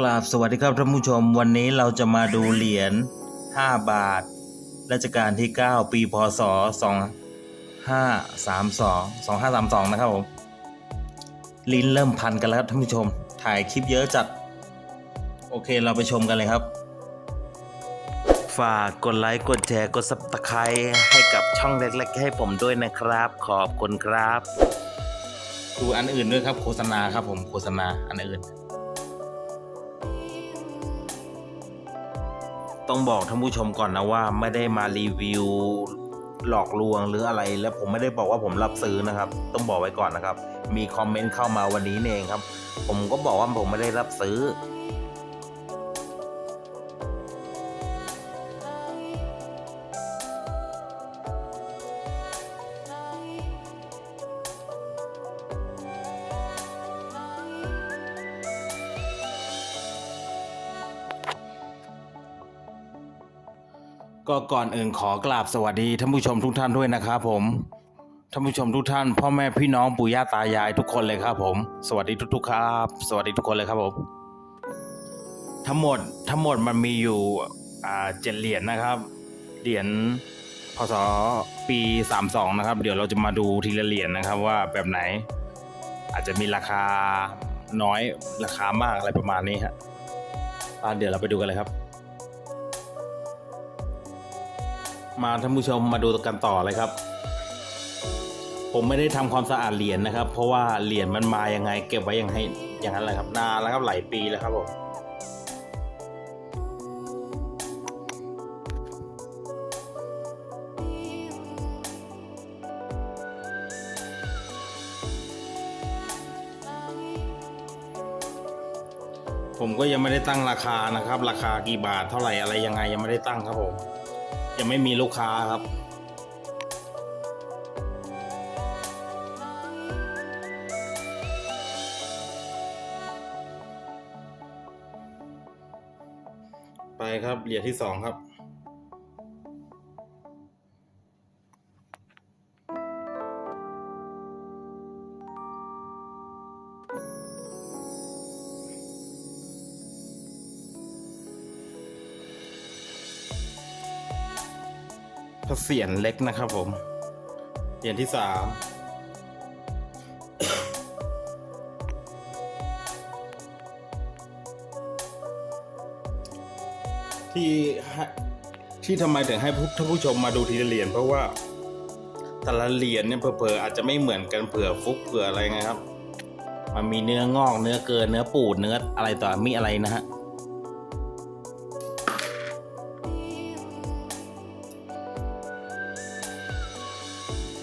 กราบสวัสดีครับท่านผู้ชม วันนี้เราจะมาดูเหรียญ 5 บาทรัชกาลที่ 9 ปีพศ 2532 2532 นะครับผมลิ้นเริ่มพันกันแล้วครับท่านผู้ชม ถ่ายคลิปเยอะจัด โอเคเราไปชมกันเลยครับ ฝากกดไลค์ กดแชร์ กดซับสไครต์ให้กับช่องเล็กๆ ให้ผมด้วยนะครับ ขอบคุณครับ ดูอันอื่นด้วยครับโฆษณาครับผมโฆษณาอันอื่น ต้องบอกท่านผู้ชมก่อนนะว่าไม่ได้มารีวิวหลอกลวงหรืออะไร และผมไม่ได้บอกว่าผมรับซื้อนะครับ ต้องบอกไว้ก่อนนะครับ มีคอมเมนต์เข้ามาวันนี้เองครับ ผมก็บอกว่าผมไม่ได้รับซื้อ ก็ก่อนอื่นขอกราบสวัสดีท่านผู้ชมทุกท่านด้วยนะครับผมท่านผู้ชมทุกท่านพ่อแม่พี่น้องปู่ย่าตายายทุกคนเลยครับผม สวัสดีทุกๆครับ สวัสดีทุกคนเลยครับผมทั้งหมดทั้งหมดมันมีอยู่อ่าเจ็ดเหรียญนะครับเหรียญพศปี 32 นะครับ เดี๋ยวเราจะมาดูทีละเหรียญนะครับว่าแบบไหน อาจจะมีราคาน้อยราคามากอะไรประมาณนี้ฮะเดี๋ยวเราไปดูกันเลยครับ มาท่านผู้ชมมาดูกันต่อเลยครับ ผมไม่ได้ทำความสะอาดเหรียญนะครับ เพราะว่าเหรียญมันมายังไง เก็บไว้ยังให้อย่างนั้นแหละครับนานแล้วครับหลายปีแล้วครับผมผมก็ยังไม่ได้ตั้งราคานะครับ ราคากี่บาทเท่าไหร่อะไรยังไงยังไม่ได้ตั้งครับผม ยังไม่มีลูกค้าครับ ไปครับเหรียญที่สองครับ พระเสียรเล็กนะครับผมเหรียญที่สามที่ที่ทำไมถึงให้ท่านผู้ชมมาดูทีละเหรียญเพราะว่าแต่ละเหรียญเนี่ยเผื่อๆอาจจะไม่เหมือนกันเผื่อฟุกเผื่ออะไรไงครับ มันมีเนื้องอกเนื้อเกินเนื้อปูดเนื้ออะไรต่อมีอะไรนะฮะ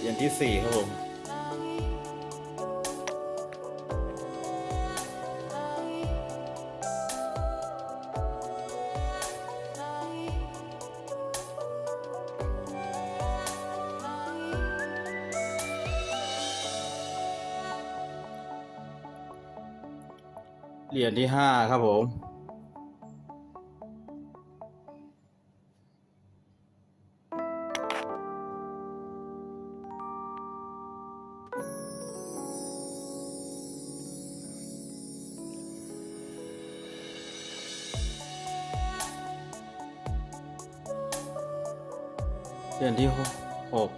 ยญที่สี่ครับผมเหรียญที่ห้าครับผม เหรียญที่หก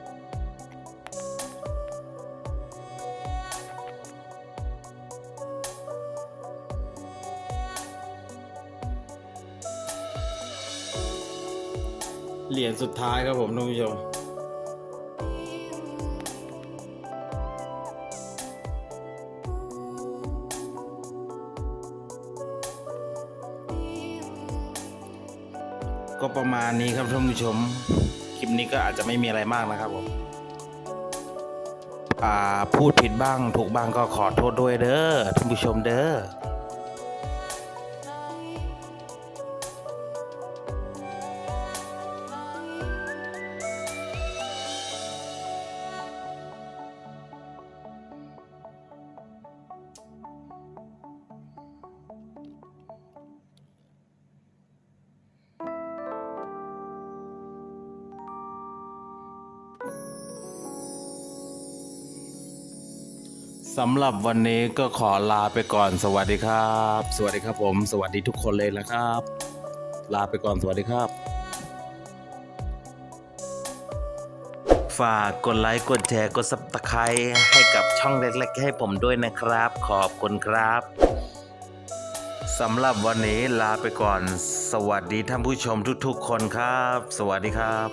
เหรียญสุดท้ายครับผมท่านผู้ชมก็ประมาณนี้ครับท่านผู้ชม ปนี้ก็อาจจะไม่มีอะไรมากนะครับผมอ่าพูดผิดบ้างถูกบ้างก็ขอโทษด้วยเด้อท่านผู้ชมเด้อ สำหรับวันนี้ก็ขอลาไปก่อนสวัสดีครับ สวัสดีครับผม สวัสดีทุกคนเลยนะครับ ลาไปก่อนสวัสดีครับ ฝากกดไลค์กดแชร์กดซับสไครต์ให้กับช่องเล็กๆให้ผมด้วยนะครับ ขอบคุณครับสำหรับวันนี้ลาไปก่อน สวัสดีท่านผู้ชมทุกๆ คนครับ สวัสดีครับ